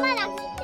엄마 낚싯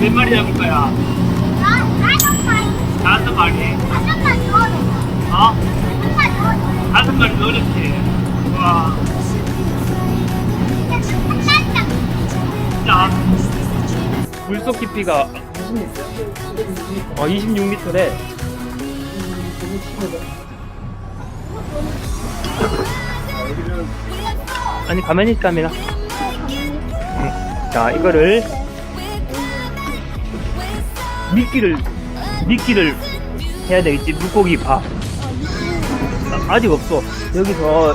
몇 마리 잡을 거야? 나 다섯 마리, 다섯 마리. 다섯 마리 넣어줘. 어? 다섯 마리 넣어줘. 다섯 마리 넣었지. 와, 자, 물속 깊이가 어, 26m래. 아니 가만히 있 카메라. 응. 자 이거를 미끼를 미끼를 해야 되겠지 물고기 밥. 아, 아직 없어. 여기서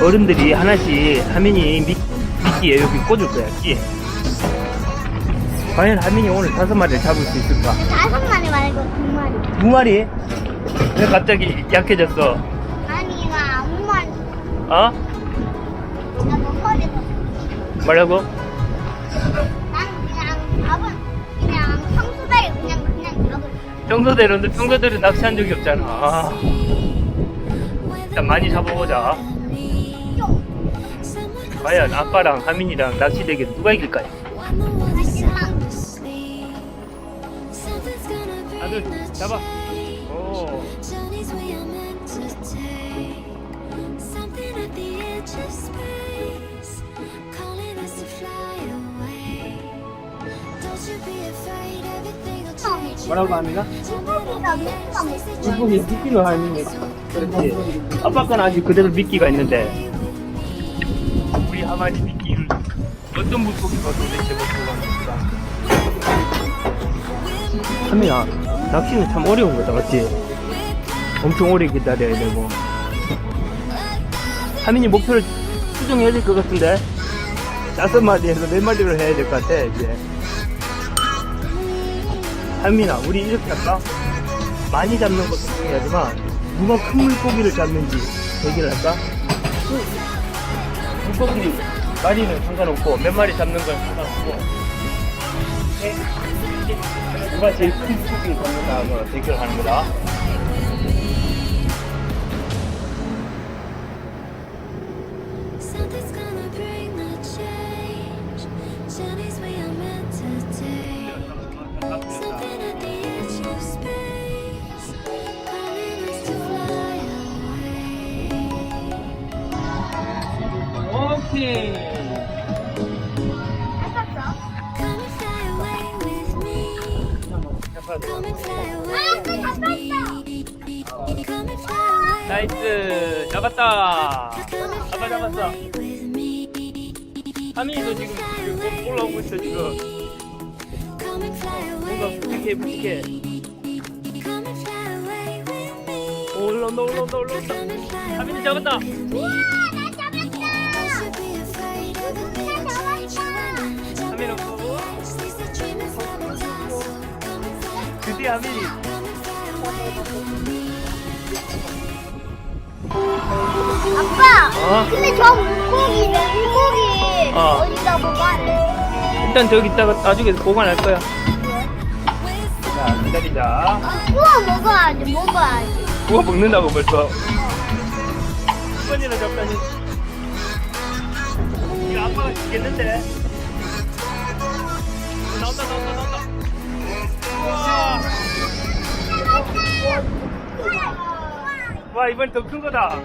어른들이 하나씩 하민이 미, 미끼에 여기 꽂을 거야. 끼. 과연 하민이 오늘 다섯 마리를 잡을 수 있을까? 다섯 마리 말고 두 마리. 두 마리? 왜 갑자기 약해졌어? 아니 나 아무 말. 어? 나못 버리고. 뭐라고? 평소대로인데 평소대로 낚시한 적이 없잖아. 아, 일단 많이 잡아보자. 과연 아빠랑 하민이랑 낚시 대결 누가 이길까요? 아들 잡아. 뭐라고 합니까? 물고기 미끼로 하는 게 그렇지. 아빠 건 아직 그대로 미끼가 있는데 우리 하마리 미끼를 어떤 물고기가 도대체 먹고 갑니까? 하민아 낚시는 참 어려운 거다 맞지? 엄청 오래 기다려야 되고 하민이 목표를 수정해야 될 것 같은데 다섯 마리에서 몇 마리로 해야 될 것 같아 이제 하민아 우리 이렇게 할까? 많이 잡는 것도 중요하지만 누가 큰 물고기를 잡는지 얘기를 할까? 물고기 마리는 상관없고 몇 마리 잡는 건 상관없고 네? 누가 제일 큰 물고기를 잡는다 하고 대결하는 거다 Something's gonna away. 나이스 잡았다 fly 잡았어. 하민이도 지금 지금 올라오고 있어 지금 뭔가 me. 오, 올라온다 올라온다 올라온다 하민이 잡았다. Me. 아빠. 어? 근데 저 물고기 물고기 어. 어 디다 보관해? 일단 저기 있다가 나중에 보관할 거야 자 기다리자 구워 먹어야지 먹어야지. 구워 먹는다고 벌써 한 번이나 잡다니 이거 아빠가 죽겠는데 와 이번 더큰 거다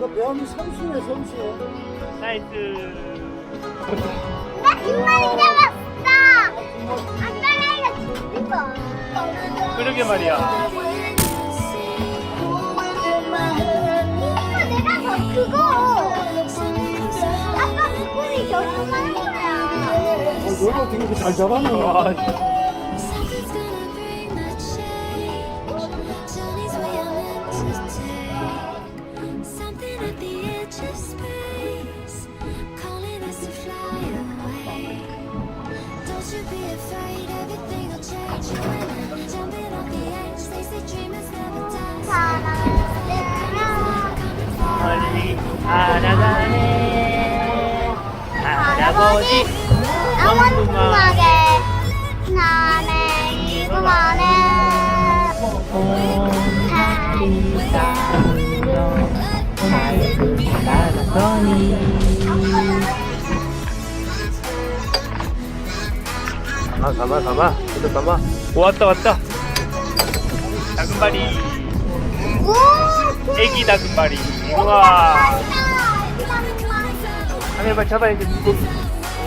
너 배우면 선수네 선수 나이스 나 뒷머리 잡았어. 아까 내가 죽었어. 그러게 말이야 오빠 내가 더 크고. 아빠 물고기 더 조그만 거야. 어, 너가 되게 잘 잡았네 와 아버지 아무튼하게 나네 이구만에 가마 가마 계속 가마 오 왔다 왔다. 작은 오 애기 작은 바리 우와 하늘 발 잡아야지. 무거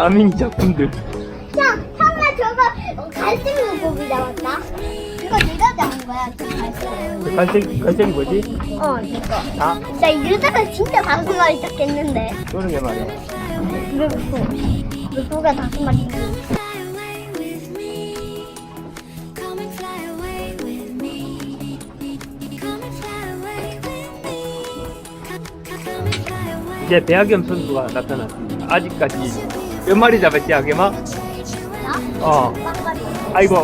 아민이 작품들 야, 형아 저거 갈색 물고기 잡았다. 이거 네가 잡은 거야, 저 갈색. 갈색 갈색이 뭐지? 어, 이거. 아 나 이러다가 진짜 다섯 마리 잡겠는데. 그러는 게 말이야 물고. 물고기가 다섯 마리. 이제 배학겸 선수가 나타났습니다 아직까지 몇 마리 잡았지? 나? 어. 아이고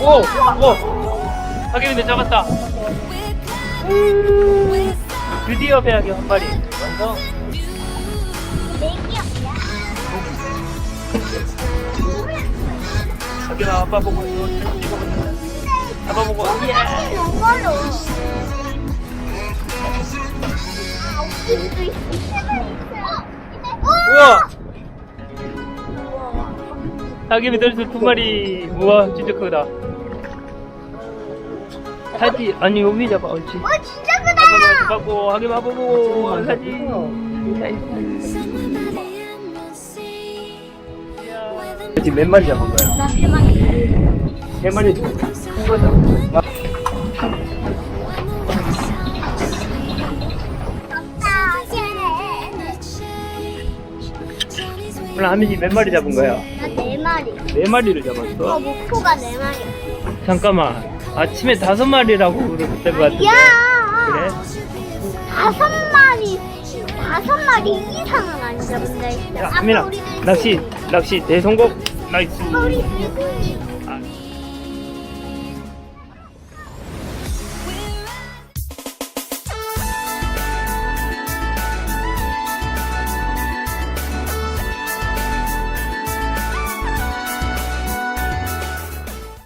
오! 오! 하겸이네 잡았다 드디어 배학겸 한 마리 완성 하겸아 아빠 보고 이거 아빠 보고 예 이걸로. 아, 있어. 우와! 하겸이 들수 두 마리 우와 진짜 크다. 사진 아니 여기 잡아 옳지. 어, 진짜 아빠 크다. 보고 하겸 아빠 보고. 사진 나이 지금 몇 마리 잡은 거야? 나 대만. 세 마리 큰 거다 오늘 하민이 몇 마리 잡은 거야? 나 네 마리. 네 마리를 어, 잡았어? 목표가 네 마리. 잠깐만 아침에 다섯 마리라고 그랬던 것 같은데 야! 그래? 다섯 마리, 다섯 마리 이상은 안 잡은다. 진짜. 야 아까 우리는 낚시 낚시 대성공 나이스 아까 우리 물고기